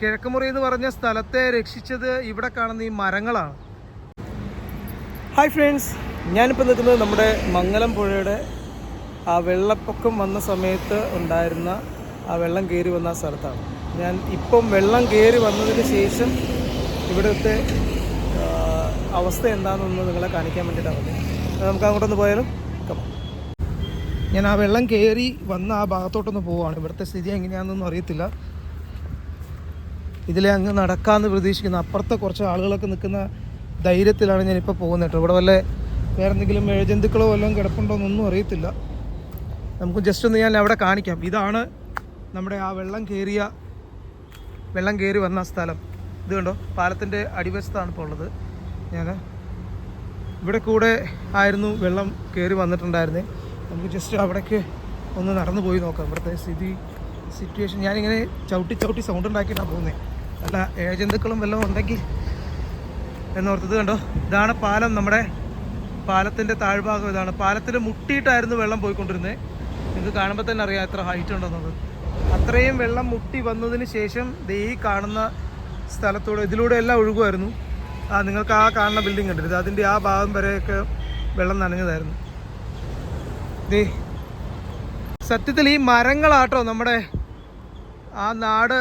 കിഴക്കുമുറി എന്ന് പറഞ്ഞ സ്ഥലത്തെ രക്ഷിച്ചത് ഇവിടെ കാണുന്ന ഈ മരങ്ങളാണ്. ഹായ് ഫ്രണ്ട്സ് ഞാനിപ്പോൾ നിൽക്കുന്നത് നമ്മുടെ മംഗലം പുഴയുടെ ആ വെള്ളപ്പൊക്കം വന്ന സമയത്ത് ഉണ്ടായിരുന്ന ആ വെള്ളം കയറി വന്ന സ്ഥലത്താണ്. ഞാൻ ഇപ്പം വെള്ളം കയറി വന്നതിന് ശേഷം ഇവിടുത്തെ അവസ്ഥ എന്താണെന്നൊന്ന് നിങ്ങളെ കാണിക്കാൻ വേണ്ടിയിട്ടാണ് വന്നത്. നമുക്ക് അങ്ങോട്ടൊന്ന് പോയാലും? കമാ ഞാൻ ആ വെള്ളം കയറി വന്ന ആ ഭാഗത്തോട്ടൊന്ന് പോവുകയാണ് ഇവിടുത്തെ സ്ഥിതി എങ്ങനെയാണെന്നൊന്നും അറിയത്തില്ല. ഇതിലെ അങ്ങ് നടക്കാമെന്ന് പ്രതീക്ഷിക്കുന്നു അപ്പുറത്തെ കുറച്ച് ആളുകളൊക്കെ നിൽക്കുന്ന ധൈര്യത്തിലാണ് ഞാനിപ്പോൾ പോകുന്നത് കേട്ടോ. ഇവിടെ വല്ല വേറെ എന്തെങ്കിലും മേഴജന്തുക്കളോ വല്ലതും കിടപ്പുണ്ടോ എന്നൊന്നും അറിയത്തില്ല. നമുക്ക് ജസ്റ്റ് ഒന്ന് ഞാൻ അവിടെ കാണിക്കാം. ഇതാണ് നമ്മുടെ ആ വെള്ളം കയറിയ വെള്ളം കയറി വന്ന സ്ഥലം. ഇത് കണ്ടോ? പാലത്തിന്റെ അടിവശത്താണ് ഇപ്പോൾ ഉള്ളത്. ഞാൻ ഇവിടെ കൂടെ ആയിരുന്നു വെള്ളം കയറി വന്നിട്ടുണ്ടായിരുന്നേ. നമുക്ക് ജസ്റ്റ് അവിടേക്ക് ഒന്ന് നടന്നു പോയി നോക്കാം. ഇവിടുത്തെ സ്ഥിതി സിറ്റുവേഷൻ ഞാനിങ്ങനെ ചവിട്ടി ചവിട്ടി സൗണ്ട് ഉണ്ടാക്കിയിട്ടാണ് പോകുന്നത് അല്ല ഏജന്തുക്കളും വല്ലതും ഉണ്ടെങ്കിൽ എന്നോർത്തത് കണ്ടോ? ഇതാണ് പാലം നമ്മുടെ പാലത്തിന്റെ താഴ്ഭാഗം ഇതാണ്. പാലത്തിൽ മുട്ടിയിട്ടായിരുന്നു വെള്ളം പോയിക്കൊണ്ടിരുന്നത് നിങ്ങൾക്ക് കാണുമ്പോൾ തന്നെ അറിയാം എത്ര ഹൈറ്റ് ഉണ്ടെന്നത് അത്രയും വെള്ളം മുട്ടി വന്നതിന് ശേഷം ഈ കാണുന്ന സ്ഥലത്തൂടെ ഇതിലൂടെ എല്ലാം ഒഴുകുമായിരുന്നു. ആ നിങ്ങൾക്ക് ആ കാണുന്ന ബിൽഡിംഗ് കണ്ടിരുത് അതിന്റെ ആ ഭാഗം വരെയൊക്കെ വെള്ളം നനഞ്ഞതായിരുന്നു. ദേ സത്യത്തിൽ ഈ മരങ്ങളാട്ടോ നമ്മുടെ ആ നാട്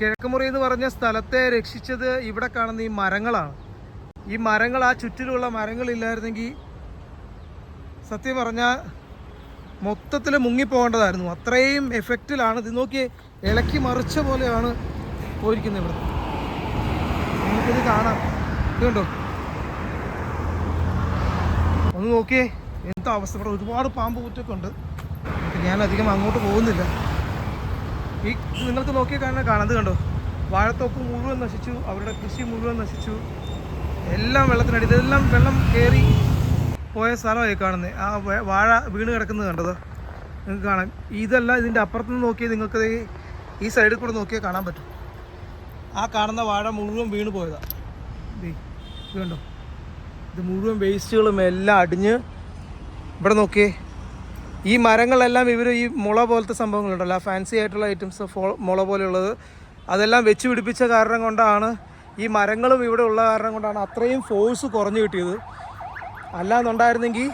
കിഴക്കുമുറി എന്ന് പറഞ്ഞ സ്ഥലത്തെ രക്ഷിച്ചത് ഇവിടെ കാണുന്ന ഈ മരങ്ങളാണ്. ഈ മരങ്ങൾ ആ ചുറ്റിലുള്ള മരങ്ങളില്ലായിരുന്നെങ്കിൽ സത്യം പറഞ്ഞാൽ മൊത്തത്തിൽ മുങ്ങിപ്പോകേണ്ടതായിരുന്നു. അത്രയും എഫക്റ്റിലാണ് ഇത് നോക്കി ഇളക്കി മറിച്ച പോലെയാണ് പോയിരിക്കുന്നത് ഇവിടെ. നിങ്ങൾക്കിത് കാണാം. ഇതുണ്ടോ ഒന്ന് നോക്കിയേ എന്താ അവസ്ഥ. ഇവിടെ ഒരുപാട് പാമ്പ് കുറ്റൊക്കെ ഉണ്ട് ഞാനധികം അങ്ങോട്ട് പോകുന്നില്ല. ഈ നിങ്ങൾക്ക് നോക്കിയാൽ കാണാൻ കാണാം കണ്ടോ? വാഴത്തോപ്പ് മുഴുവൻ നശിച്ചു അവരുടെ കൃഷി മുഴുവൻ നശിച്ചു. എല്ലാം വെള്ളത്തിനടി ഇതെല്ലാം വെള്ളം കയറി പോയ സ്ഥലമായി കാണുന്നത്. ആ വാഴ വീണ് കിടക്കുന്നത് കണ്ടത്? നിങ്ങൾക്ക് കാണാം. ഇതല്ല ഇതിന്റെ അപ്പുറത്ത് നിന്ന് നോക്കിയാൽ നിങ്ങൾക്ക് ഈ സൈഡിൽ കൂടെ നോക്കിയാൽ കാണാൻ പറ്റും. ആ കാണുന്ന വാഴ മുഴുവൻ വീണ് പോയതാണ് ഇത് കണ്ടോ? ഇത് മുഴുവൻ വേസ്റ്റുകളും എല്ലാം അടിഞ്ഞ് ഇവിടെ നോക്കിയേ. ഈ മരങ്ങളെല്ലാം ഇവർ ഈ മുള പോലത്തെ സംഭവങ്ങളുണ്ടല്ലോ. ഫാൻസി ആയിട്ടുള്ള ഐറ്റംസ് മുള പോലെയുള്ളത്. അതെല്ലാം വെച്ച് പിടിപ്പിച്ച കാരണം കൊണ്ടാണ് ഈ മരങ്ങളും ഇവിടെ ഉള്ള കാരണം കൊണ്ടാണ് അത്രയും ഫോഴ്സ് കുറഞ്ഞു കിട്ടിയത്. അല്ലാന്നുണ്ടായിരുന്നെങ്കിൽ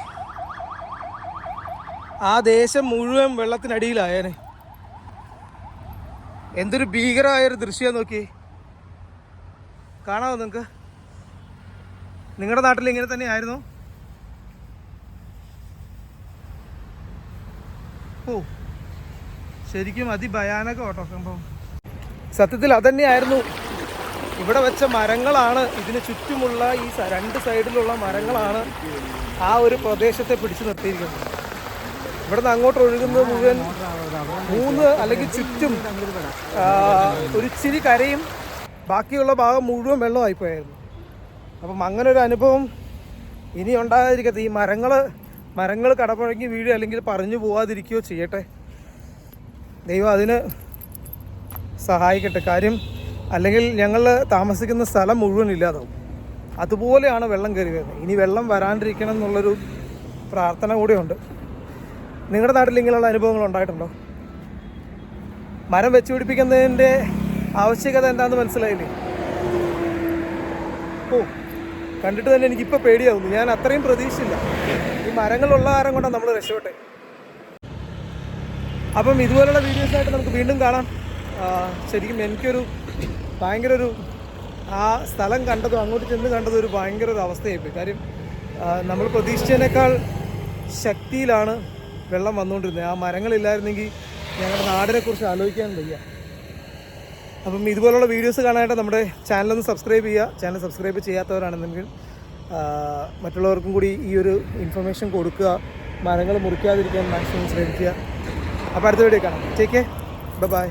ആ ദേശം മുഴുവൻ വെള്ളത്തിനടിയിലായേനെ. എന്തൊരു ഭീകരമായൊരു ദൃശ്യം നോക്കി. കാണാമോ നിങ്ങൾക്ക് നിങ്ങളുടെ നാട്ടിൽ ഇങ്ങനെ തന്നെയായിരുന്നു? ഓ ശരിക്കും അതിഭയാനകം ഓട്ടോ സംഭവം. സത്യത്തിൽ അതന്നെയായിരുന്നു. ഇവിടെ വെച്ച മരങ്ങളാണ്. ഇതിന് ചുറ്റുമുള്ള ഈ രണ്ട് സൈഡിലുള്ള മരങ്ങളാണ് ആ ഒരു പ്രദേശത്തെ പിടിച്ചു നിർത്തിയിരിക്കുന്നത്. ഇവിടെ നിന്ന് അങ്ങോട്ട് ഒഴുകുന്നത് മുഴുവൻ മൂന്ന് അല്ലെങ്കിൽ ചുറ്റും ഒരു ഇച്ചിരി കരയും ബാക്കിയുള്ള ഭാഗം മുഴുവൻ വെള്ളമായിപ്പോയായിരുന്നു. അപ്പം അങ്ങനെ ഒരു അനുഭവം ഇനി ഉണ്ടാകാതിരിക്കത്ത് ഈ മരങ്ങൾ മരങ്ങൾ കടപുഴങ്ങി വീഴുക അല്ലെങ്കിൽ പറഞ്ഞു പോവാതിരിക്കുകയോ ചെയ്യട്ടെ. ദൈവം അതിന് സഹായിക്കട്ടെ. കാര്യം അല്ലെങ്കിൽ ഞങ്ങൾ താമസിക്കുന്ന സ്ഥലം മുഴുവൻ ഇല്ലാതാവും. അതുപോലെയാണ് വെള്ളം കയറി വരുന്നത്. ഇനി വെള്ളം വരാണ്ടിരിക്കണം എന്നുള്ളൊരു പ്രാർത്ഥന കൂടെയുണ്ട്. നിങ്ങളുടെ നാട്ടിൽ ഇങ്ങനെയുള്ള അനുഭവങ്ങൾ ഉണ്ടായിട്ടുണ്ടോ? മരം വെച്ച് പിടിപ്പിക്കുന്നതിന്റെ ആവശ്യകത എന്താണെന്ന് മനസ്സിലായില്ലേ? ഓ കണ്ടിട്ട് തന്നെ എനിക്ക് എനിക്കിപ്പോൾ പേടിയാവുന്നു. ഞാൻ അത്രയും പ്രതീക്ഷിച്ചില്ല. ഈ മരങ്ങളുള്ള കാരം കൊണ്ടാണ് നമ്മൾ രക്ഷപ്പെട്ടെ. അപ്പം ഇതുപോലുള്ള വീഡിയോസായിട്ട് നമുക്ക് വീണ്ടും കാണാം. ശരിക്കും എനിക്കൊരു ഭയങ്കര ഒരു ആ സ്ഥലം കണ്ടതും അങ്ങോട്ട് ചെന്ന് കണ്ടതും ഒരു ഭയങ്കര ഒരു അവസ്ഥയായിപ്പോയി. കാര്യം നമ്മൾ പ്രതീക്ഷിച്ചതിനേക്കാൾ ശക്തിയിലാണ് വെള്ളം വന്നുകൊണ്ടിരുന്നത്. ആ മരങ്ങളില്ലായിരുന്നെങ്കിൽ ഞങ്ങളുടെ നാടിനെക്കുറിച്ച് ആലോചിക്കാൻ വയ്യ. അപ്പം ഇതുപോലുള്ള വീഡിയോസ് കാണാനായിട്ട് നമ്മുടെ ചാനലൊന്ന് സബ്സ്ക്രൈബ് ചെയ്യുക. ചാനൽ സബ്സ്ക്രൈബ് ചെയ്യാത്തവരാണെന്നെങ്കിൽ മറ്റുള്ളവർക്കും കൂടി ഈ ഒരു ഇൻഫർമേഷൻ കൊടുക്കുക. മരങ്ങൾ മുറിക്കാതിരിക്കാൻ മാക്സിമം ശ്രമിക്കുക. അപ്പോൾ അടുത്ത വീഡിയോ കാണാം. Take by